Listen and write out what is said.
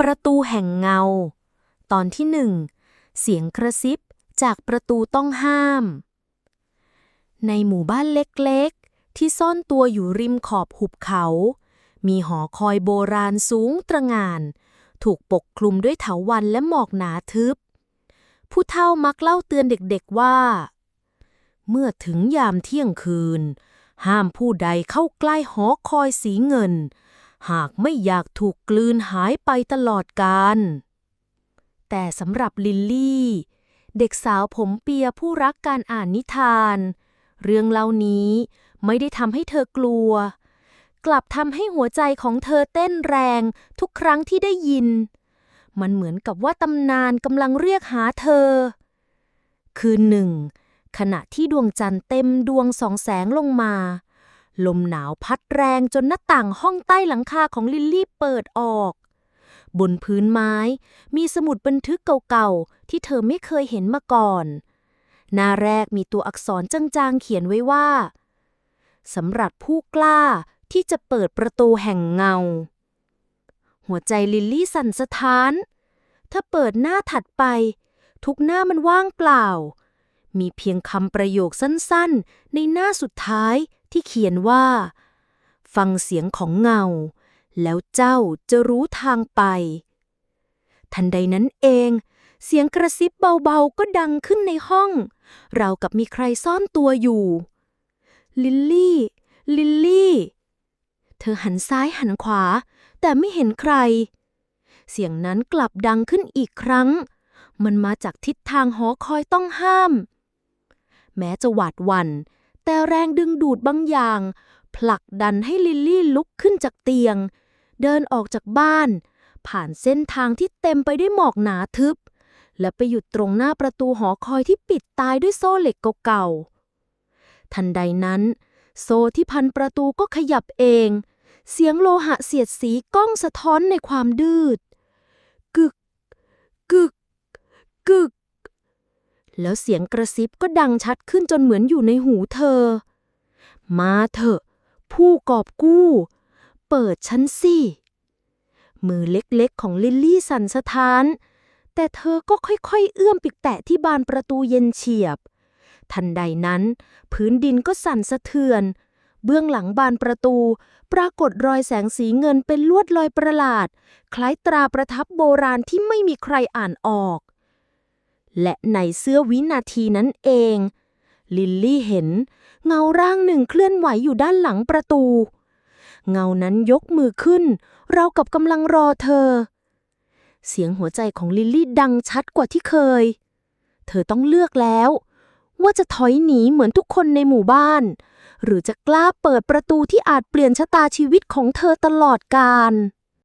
ประตูแห่งเงา ตอนที่หนึ่งเสียงกระซิบจากประตูต้องห้าม ในหมู่บ้านเล็กๆ ที่ซ่อนตัวอยู่ริมขอบหุบเขา มีหอคอยโบราณสูงตระหง่าน ถูกปกคลุมด้วยเถาวัลย์และหมอกหนาทึบ ผู้เฒ่ามักเล่าเตือนเด็กๆว่า เมื่อถึงยามเที่ยงคืน ห้ามผู้ใดเข้าใกล้หอคอยสีเงิน หากไม่อยากถูกกลืนหายไปตลอดกาลแต่สำหรับลิลลี่ เด็กสาวผมเปียผู้รักการอ่านนิทาน เรื่องเล่านี้ไม่ได้ทำให้เธอกลัว กลับทำให้หัวใจของเธอเต้นแรงทุกครั้งที่ได้ยิน มันเหมือนกับว่าตำนานกำลังเรียกหาเธอ คืนหนึ่ง ขณะที่ดวงจันทร์เต็มดวงสองแสงลงมา ลมหนาวพัดแรงจนหน้าต่างห้องใต้หลังคาของลิลลี่เปิดออก บนพื้นไม้มีสมุดบันทึกเก่าๆ ที่เธอไม่เคยเห็นมาก่อน หน้าแรกมีตัวอักษรจางๆ เขียนไว้ว่า สำหรับผู้กล้าที่จะเปิดประตูแห่งเงา หัวใจลิลลี่สั่นสะท้าน ถ้าเปิดหน้าถัดไป ทุกหน้ามันว่างเปล่า มีเพียงคำประโยคสั้นๆ ในหน้าสุดท้าย ที่เขียนว่า ฟังเสียงของเงา แล้วเจ้าจะรู้ทางไป ทันใดนั้นเอง เสียงกระซิบเบาๆก็ดังขึ้นในห้อง เรากับมีใครซ่อนตัวอยู่ ลิลลี่ ลิลลี่ เธอหันซ้ายหันขวา แต่ไม่เห็นใคร เสียงนั้นกลับดังขึ้นอีกครั้ง มันมาจากทิศทางหอคอยต้องห้าม แม้จะหวาดหวัน่น แต่แรงดึงดูดบางอย่าง ผลักดันให้ลิลลี่ลุกขึ้นจากเตียง เดินออกจากบ้าน ผ่านเส้นทางที่เต็มไปด้วยหมอกหนาทึบ และไปหยุดตรงหน้าประตูหอคอยที่ปิดตายด้วยโซ่เหล็กเก่าๆทันใดนั้น โซ่ที่พันประตูก็ขยับเอง เสียงโลหะเสียดสีก้องสะท้อนในความดืด กึก กึก กึก แล้วเสียงกระซิบก็ดังชัดขึ้นจนเหมือนอยู่ในหูเธอ มาเถอะ ผู้กอบกู้ เปิดฉันสิ มือเล็กๆของลิลลี่สั่นสะท้าน แต่เธอก็ค่อยๆ เอื้อมปิกแตะที่บานประตูเย็นเฉียบ ทันใดนั้น พื้นดินก็สั่นสะเทือน เบื้องหลังบานประตู ปรากฏรอยแสงสีเงินเป็นลวดลอยประหลาด คล้ายตราประทับโบราณที่ไม่มีใครอ่านออก และในเสื้อวินาทีนั้นเอง ลิลลี่เห็น เงาร่างหนึ่งเคลื่อนไหวอยู่ด้านหลังประตู เงานั้นยกมือขึ้น เรากับกำลังรอเธอ เสียงหัวใจของลิลลี่ดังชัดกว่าที่เคย เธอต้องเลือกแล้ว ว่าจะถอยหนีเหมือนทุกคนในหมู่บ้าน หรือจะกล้าเปิดประตูที่อาจเปลี่ยนชะตาชีวิตของเธอตลอดกาล